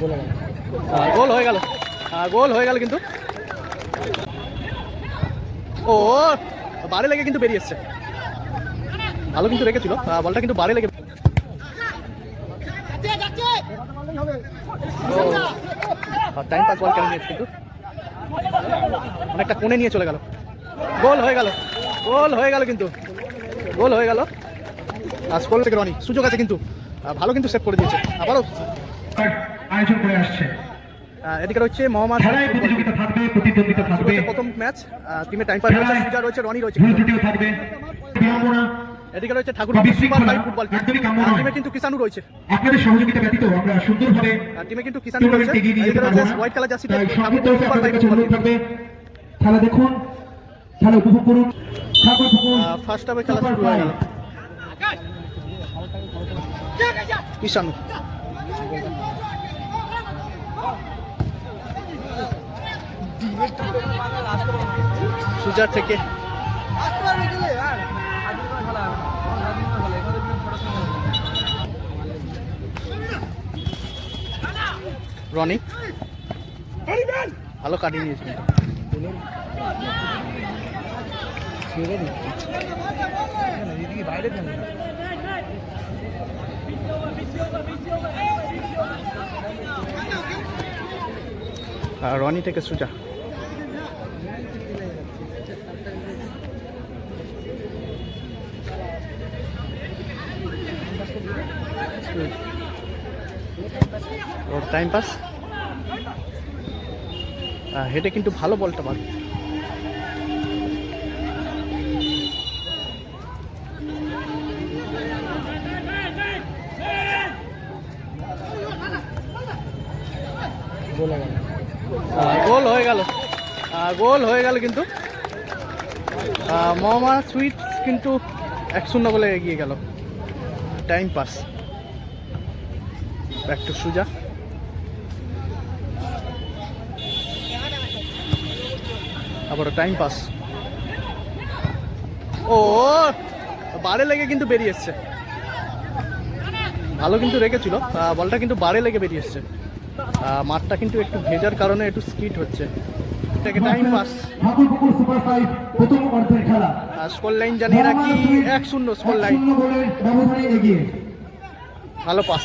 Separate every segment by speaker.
Speaker 1: গোল হয়ে গেল। গোল হয়ে গেল কিন্তু। ও বারে লেগে কিন্তু বেরিয়ে এসছে। ভালো কিন্তু রেখেছিল। বলটা কিন্তু বারে লেগে টাইম পাস বল কেন কিন্তু। অনেকটা কোণে নিয়ে চলে গেল। গোল হয়ে গেল। গোল হয়ে গেল কিন্তু। গোল হয়ে গেল। আর স্কোর থেকে রনি। সুযোগ আছে কিন্তু। ভালো কিন্তু সেভ করে দিয়েছে। আবারও
Speaker 2: আয়োজন করে আসছে।
Speaker 1: এদিকে রয়েছে মোহাম্মদ
Speaker 2: প্রতিযোগিতা থাকবে প্রতিদ্বন্দ্বিতা থাকবে।
Speaker 1: প্রথম ম্যাচ টিমে টাইম পাস রয়েছে রয়েছে রনি রয়েছে।
Speaker 2: থাকবে।
Speaker 1: এদিকে রয়েছে ঠাকুর ফুটবল। টিমে কিন্তু কিষানু রয়েছে।
Speaker 2: আপনাদের সহযোগিতা ব্যতীত আমরা সুন্দরভাবে
Speaker 1: টিমে কিন্তু কিষানু রয়েছে। এদিকে রয়েছে হোয়াইট কালার জার্সিতে
Speaker 2: তাই
Speaker 1: ঠাকুর
Speaker 2: আপনাদের কাছে অনুরোধ থাকবে। খেলা দেখুন খেলা উপভোগ করুন ঠাকুর পুকুর
Speaker 1: ফার্স্ট হাফে খেলা শুরু হয়ে গেল। কিষানু সুজার থেকে। রনি? ভালো কাটিয়ে নিয়েছে। কিন্তু। আর রনি থেকে সুজা। ওর টাইম পাস হেডে কিন্তু ভালো বলটা মার গোল হয়ে গেল। গোল হয়ে গেল। কিন্তু। আহ, মোহাম্মদ সুইট কিন্তু এক শূন্য বলে এগিয়ে গেল। টাইম পাস ব্যাক টু সুজা। আবারও টাইম পাস ও বারে লেগে কিন্তু বেরিয়ে এসছে। ভালো কিন্তু রেখেছিল। বলটা কিন্তু বারে লেগে বেরিয়ে এসছে। মাঠটা কিন্তু একটু ভেজার কারণে একটু স্কিট হচ্ছে। এটাকে টাইম পাস
Speaker 2: ঠাকুর পুকুর সুপার ফাইভ প্রথম অর্ধের খেলা।
Speaker 1: স্কোর লাইন জানিয়ে রাখি এক শূন্য স্কোর লাইন
Speaker 2: ব্যবধানে এগিয়ে।
Speaker 1: ভালো পাস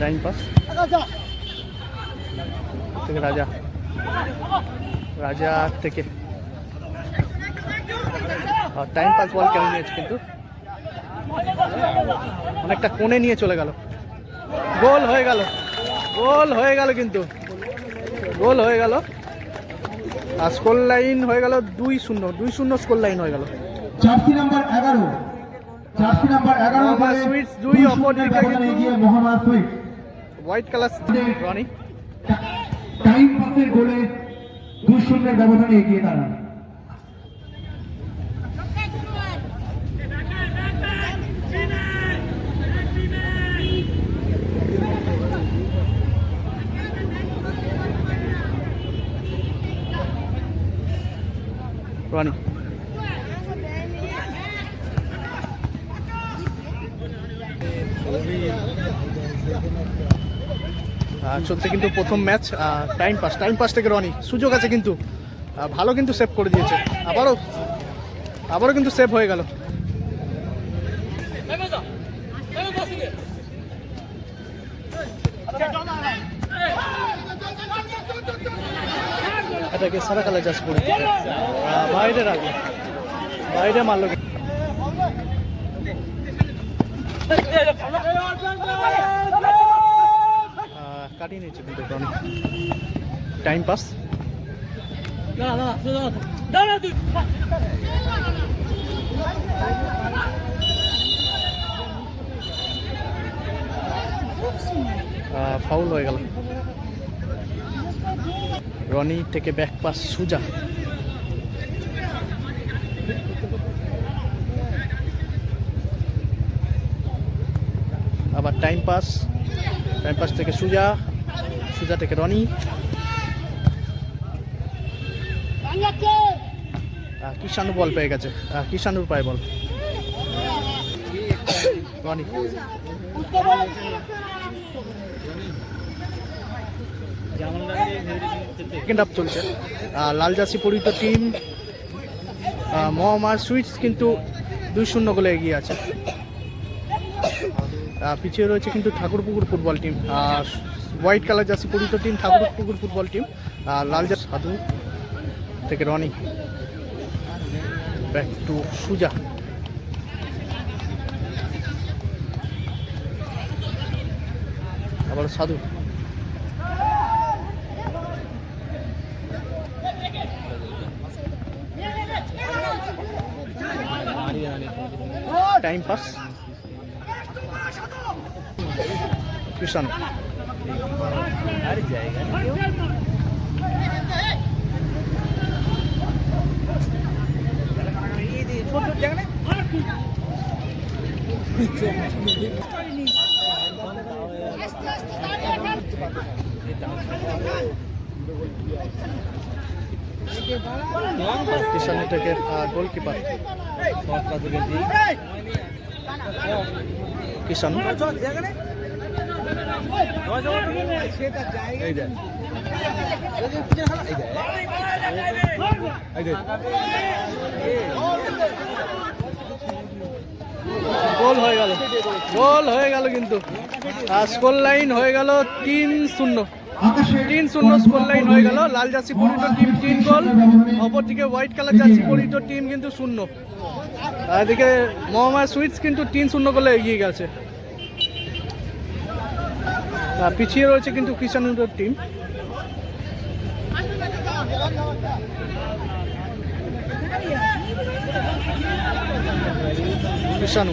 Speaker 1: টাইম পাস থেকে রাজা রাজা থেকে টাইম পাস বল কেন নিয়েছে কিন্তু অনেকটা কোণে নিয়ে চলে গেল। গোল হয়ে গেল। গোল হয়ে গেল কিন্তু। গোল হয়ে গেল। আর স্কোর লাইন হয়ে গেল দুই শূন্য। দুই শূন্য স্কোর লাইন হয়ে গেল।
Speaker 2: নাম্বার এগারো। নাম্বার এগারো
Speaker 1: সুইটস দুই অপর দিকে
Speaker 2: এগিয়ে Mohammad sweet
Speaker 1: white colour Roni.
Speaker 2: Time পাসের গোলে দুই শূন্যের ব্যবধানে এগিয়ে তারা
Speaker 1: রনি চলছে কিন্তু প্রথম match time pass time pass থেকে রনি, সুযোগ আছে কিন্তু। ভালো কিন্তু সেভ করে দিয়েছে। আবারও আবারও কিন্তু সেভ হয়ে গেল। এটাকে সারা কালার চাষ করে বাইরে রাখল বাইরে মারলো কাটিয়ে নিয়েছে কিন্তু টাইম পাস। ফাউল হয়ে গেল। রনি থেকে ব্যাক পাস সুজা। আবার টাইম পাস টাইম পাস থেকে সুজা সুজা থেকে রনি। কিষানু বল পেয়ে গেছে। কিষানুর পায়ে বল রনি। সেকেন্ড হাফ চলছে। লাল জার্সি পরিহিত টিম মহামার সুইটস কিন্তু দুই শূন্য গোলে এগিয়ে আছে। পিছিয়ে রয়েছে কিন্তু Thakurpukur football team white colour jersey পরিহিত টিম ঠাকুরপুকুর ফুটবল টিম লাল জার্সি সাধু থেকে রনি। ব্যাক টু সুজা। আবার সাধু। টাইম পাস কিষান কিষান থেকে গোলকিপার কিষান গোল হয়ে গেল। গোল হয়ে গেল কিন্তু। স্কোর লাইন হয়ে গেল তিন শূন্য। তিন শূন্য স্কোর লাইন হয়ে গেল। লাল জার্সি পরিহিত টিম তিন গোল অপরদিকে হোয়াইট কালার জার্সি পরিহিত টিম কিন্তু শূন্য। এদিকে মোহাম্মদ সুইটস কিন্তু তিন শূন্য গোলে এগিয়ে গেছে। পিছিয়ে রয়েছে কিন্তু কিষানুর টিম। কিষানু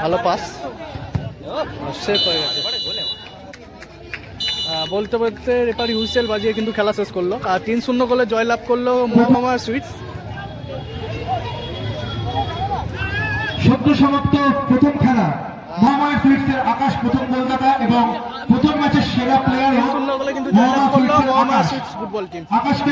Speaker 1: ভালো পাস সেভ হয়ে গেছে। বলতে বলতে রেপারি হুইসেল বাজিয়ে কিন্তু খেলা শেষ করল। আর তিন শূন্য গোলে জয়লাভ করল মোহাম্মদ সুইটস।
Speaker 2: সদ্য সমাপ্ত প্রথম খেলা। মহামায়া সুইটসের আকাশ প্রথম গোলদাতা এবং প্রথম ম্যাচের সেরা প্লেয়ার
Speaker 1: হোক কিন্তু মোহাম্মদ ফুটবল টিম
Speaker 2: আকাশকে